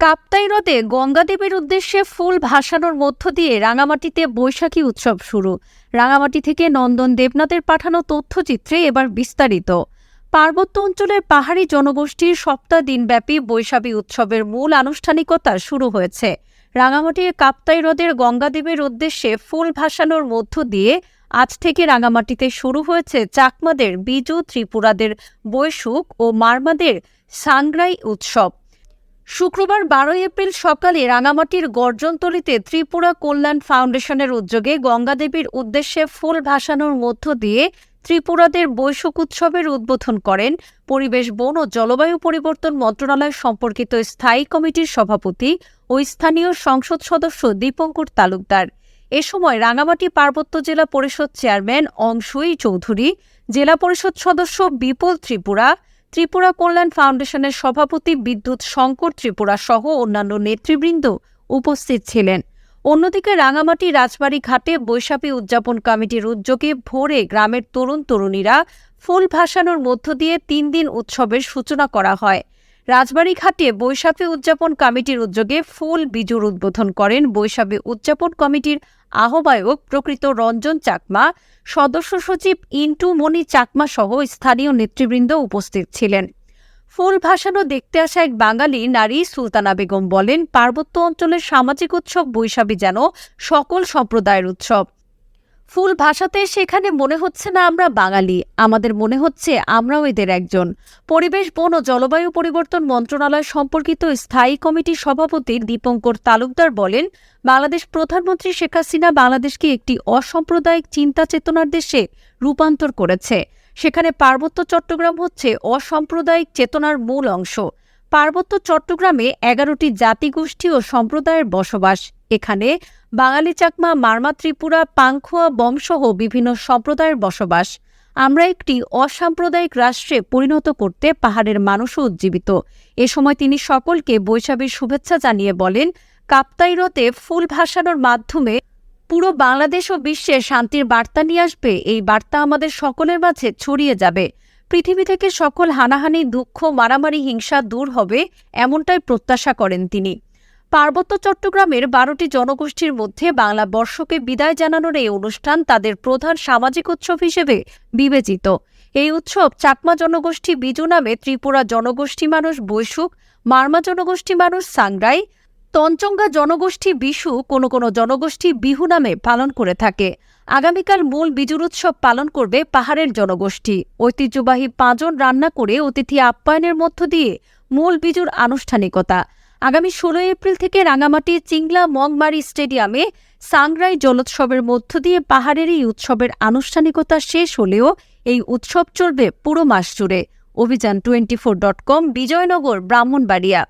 কাপ্তাই হ্রদে গঙ্গাদেবীর উদ্দেশ্যে ফুল ভাসানোর মধ্য দিয়ে রাঙামাটিতে বৈশাখী উৎসব শুরু। রাঙামাটি থেকে নন্দন দেবনাথের পাঠানো তথ্যচিত্রে এবার বিস্তারিত। পার্বত্য অঞ্চলের পাহাড়ি জনগোষ্ঠীর সপ্তাহ দিনব্যাপী বৈশাখী উৎসবের মূল আনুষ্ঠানিকতা শুরু হয়েছে। রাঙামাটির কাপ্তাই হ্রদের গঙ্গাদেবীর উদ্দেশ্যে ফুল ভাসানোর মধ্য দিয়ে আজ থেকে রাঙামাটিতে শুরু হয়েছে চাকমাদের, বিজু, ত্রিপুরাদের বৈশুক ও মারমাদের সাংগ্রাই উৎসব। শুক্রবার বারোই এপ্রিল সকালে রাঙামাটির গর্জনতলিতে ত্রিপুরা কল্যাণ ফাউন্ডেশনের উদ্যোগে গঙ্গাদেবীর উদ্দেশ্যে ফুল ভাসানোর মধ্য দিয়ে ত্রিপুরাদের বৈশক উৎসবের উদ্বোধন করেন পরিবেশ, বন ও জলবায়ু পরিবর্তন মন্ত্রণালয় সম্পর্কিত স্থায়ী কমিটির সভাপতি ও স্থানীয় সংসদ সদস্য দীপঙ্কর তালুকদার। এ সময় রাঙামাটি পার্বত্য জেলা পরিষদ চেয়ারম্যান অংশুই চৌধুরী, জেলা পরিষদ সদস্য বিপুল ত্রিপুরা ত্রিপুরা কল্যাণ ফাউন্ডেশনের সভাপতি বিদ্যুৎ শঙ্কর ত্রিপুরা সহ অন্যান্য নেতৃবৃন্দ উপস্থিত ছিলেন। অন্যদিকে রাঙামাটি রাজবাড়ী ঘাটে বৈশাখী উদযাপন কমিটির উদ্যোগে ভোরে গ্রামের তরুণ তরুণীরা ফুল ভাসানোর মধ্য দিয়ে তিন দিন উৎসবের সূচনা করা হয়। রাজবাড়ী ঘাটে বৈশাখী উদযাপন কমিটির উদ্যোগে ফুল বিজুর উদ্বোধন করেন বৈশাখী উদযাপন কমিটির আহ্বায়ক প্রকৃত রঞ্জন চাকমা, সদস্য সচিব ইন্টু মণি চাকমা সহ স্থানীয় নেতৃবৃন্দ উপস্থিত ছিলেন। ফুল ভাসানো দেখতে আসা এক বাঙালি নারী সুলতানা বেগম বলেন, পার্বত্য অঞ্চলের সামাজিক উৎসব বৈশাখী যেন সকল সম্প্রদায়ের উৎসব। ফুল ভাষাতে সেখানে মনে হচ্ছে না আমরা বাঙালি। আমাদের মনে হচ্ছে আমরাও এদের একজন। পরিবেশ, বন ও জলবায়ু পরিবর্তন মন্ত্রণালয় সম্পর্কিত স্থায়ী কমিটির সভাপতি দীপঙ্কর তালুকদার বলেন, বাংলাদেশ প্রধানমন্ত্রী শেখ হাসিনা বাংলাদেশকে একটি অসাম্প্রদায়িক চিন্তা চেতনার দেশে রূপান্তর করেছে। সেখানে পার্বত্য চট্টগ্রাম হচ্ছে অসাম্প্রদায়িক চেতনার মূল অংশ। পার্বত্য চট্টগ্রামে এগারোটি জাতিগোষ্ঠী ও সম্প্রদায়ের বসবাস। এখানে বাঙালি চাকমা, মারমা, ত্রিপুরা, পাংখুয়া বংসহ বিভিন্ন সম্প্রদায়ের বসবাস। আমরা একটি অসাম্প্রদায়িক রাষ্ট্রে পরিণত করতে পাহাড়ের মানুষও উজ্জীবিত। এ সময় তিনি সকলকে বৈশাখীর শুভেচ্ছা জানিয়ে বলেন, কাপ্তাইরতে ফুল ভাসানোর মাধ্যমে পুরো বাংলাদেশ ও বিশ্বে শান্তির বার্তা নিয়ে আসবে। এই বার্তা আমাদের সকলের মাঝে ছড়িয়ে যাবে। পৃথিবী থেকে সকল হানাহানি, দুঃখ, মারামারি, হিংসা দূর হবে এমনটাই প্রত্যাশা করেন তিনি। পার্বত্য চট্টগ্রামের বারোটি জনগোষ্ঠীর মধ্যে বাংলা বর্ষকে বিদায় জানানোর এই অনুষ্ঠান তাদের প্রধান সামাজিক উৎসব হিসেবে বিবেচিত। এই উৎসব চাকমা জনগোষ্ঠী, বিজু নামে ত্রিপুরা জনগোষ্ঠী মানুষ বৈশুক মারমা জনগোষ্ঠী মানুষ সাংরাই তঞ্চঙ্গা জনগোষ্ঠী বিশু কোনো কোনো জনগোষ্ঠী বিহু নামে পালন করে থাকে। আগামীকাল মূল বিজুর উৎসব পালন করবে পাহাড়ের জনগোষ্ঠী। ঐতিহ্যবাহী পাঁচজন রান্না করে অতিথি আপ্যায়নের মধ্য দিয়ে মূল বিজুর আনুষ্ঠানিকতা। আগামী ষোলোই এপ্রিল থেকে রাঙামাটি চিংলা মংমারি স্টেডিয়ামে সাংরাই জলোৎসবের মধ্য দিয়ে পাহাড়ের এই উৎসবের আনুষ্ঠানিকতা শেষ হলেও এই উৎসব চলবে পুরো মাস জুড়ে। অভিযান twenty four dot com, Bijoynagar, Brahmanbaria.